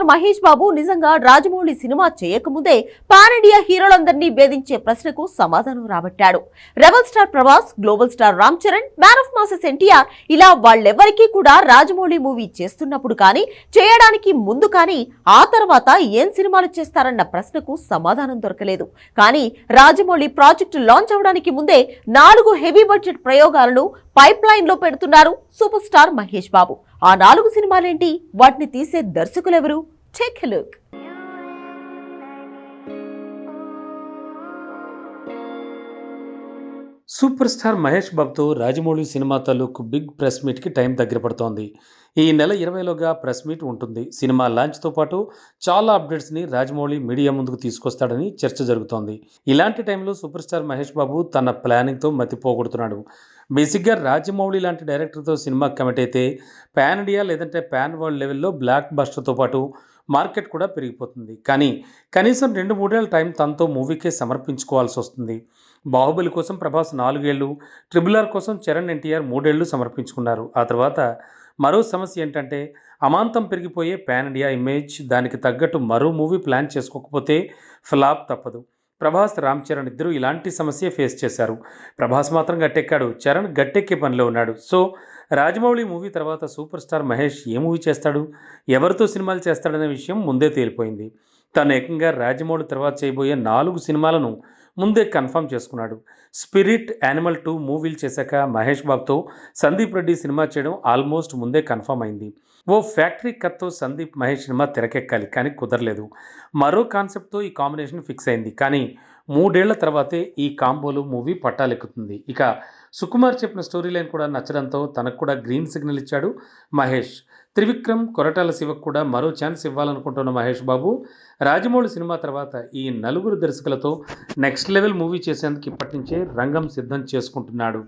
Star Mahesh Babu నిజంగా Rajamouli cinema చేయకముందే pan India హీరోలందరినీ వేధించే ప్రశ్నకు సమాధానం రాబట్టాడు. Rebel star Prabhas global star Ram Charan man of masses NTR ఇలా వాళ్ళెవరికీ కూడా రాజమౌళి మూవీ చేస్తున్నప్పుడు కానీ చేయడానికి ముందు కానీ ఆ తర్వాత ఏం సినిమాలు చేస్తారన్న ప్రశ్నకు సమాధానం దొరకలేదు. కానీ రాజమౌళి ప్రాజెక్టు లాంచ్ అవడానికి ముందే నాలుగు హెవీ బడ్జెట్ ప్రయోగాలను పైప్ లైన్లో పెడుతున్నారు సూపర్ స్టార్ మహేష్ బాబు. ఆ నాలుగు సినిమాలేంటి? వాటిని తీసే దర్శకులెవరు? Take look super star Mahesh బాబుతో రాజమౌళి సినిమా తాలూకు బిగ్ ప్రెస్ మీట్కి టైం దగ్గర పడుతోంది. ఈ నెల ఇరవైలోగా ప్రెస్ మీట్ ఉంటుంది. సినిమా లాంచ్తో పాటు చాలా అప్డేట్స్ని రాజమౌళి మీడియా ముందుకు తీసుకొస్తాడని చర్చ జరుగుతోంది. ఇలాంటి టైంలో సూపర్ స్టార్ మహేష్ బాబు తన ప్లానింగ్తో మతిపోగొడుతున్నాడు బేసిక్గా రాజమౌళి లాంటి డైరెక్టర్తో సినిమా కమిట్ అయితే పాన్ ఇండియా లేదంటే ప్యాన్ వరల్డ్ లెవెల్లో బ్లాక్ బస్టర్తో పాటు మార్కెట్ కూడా పెరిగిపోతుంది. కానీ కనీసం రెండు మూడేళ్ళ టైం తనతో మూవీకే సమర్పించుకోవాల్సి వస్తుంది. బాహుబలి కోసం ప్రభాస్ నాలుగేళ్ళు ట్రిబుల్ ఆర్ కోసం చరణ్ ఎన్టీఆర్ మూడేళ్ళు సమర్పించుకున్నారు. ఆ తర్వాత మరో సమస్య ఏంటంటే అమాంతం పెరిగిపోయే పాన్ ఇండియా ఇమేజ్ దానికి తగ్గట్టు మరో మూవీ ప్లాన్ చేసుకోకపోతే ఫ్లాప్ తప్పదు. ప్రభాస్ రామ్ చరణ్ ఇద్దరు ఇలాంటి సమస్య ఫేస్ చేశారు. ప్రభాస్ మాత్రం గట్టెక్కాడు. చరణ్ గట్టెక్కే పనిలో ఉన్నాడు. సో రాజమౌళి మూవీ తర్వాత సూపర్ స్టార్ మహేష్ ఏ మూవీ చేస్తాడు? ఎవరితో సినిమాలు చేస్తాడనే విషయం ముందే తేలిపోయింది. తను ఏకంగా రాజమౌళి తర్వాత చేయబోయే నాలుగు సినిమాలను ముందే కన్ఫర్మ్ చేసుకున్నాడు. స్పిరిట్ యానిమల్ టూ మూవీలు చేశాక మహేష్ బాబుతో సందీప్ రెడ్డి సినిమా చేయడం ఆల్మోస్ట్ ముందే కన్ఫర్మ్ అయింది. ఓ ఫ్యాక్టరీ కత్తో సందీప్ మహేష్ సినిమా తెరకెక్కాలి కానీ కుదరలేదు. మరో కాన్సెప్ట్తో ఈ కాంబినేషన్ ఫిక్స్ అయింది. కానీ మూడేళ్ళ తర్వాతే ఈ కాంబోలు మూవీ పట్టాలెక్కుతుంది. ఇక సుకుమార్ చెప్పిన స్టోరీ లైన్ కూడా నచ్చడంతో తనకు కూడా గ్రీన్ సిగ్నల్ ఇచ్చాడు మహేష్. త్రివిక్రమ్ కొరటాల శివకు కూడా మరో ఛాన్స్ ఇవ్వాలనుకుంటున్న మహేష్ బాబు. రాజమౌళి సినిమా తర్వాత ఈ నలుగురు దర్శకులతో నెక్స్ట్ లెవెల్ మూవీ చేసేందుకు ఇప్పటి నుంచే రంగం సిద్ధం చేసుకుంటున్నాడు.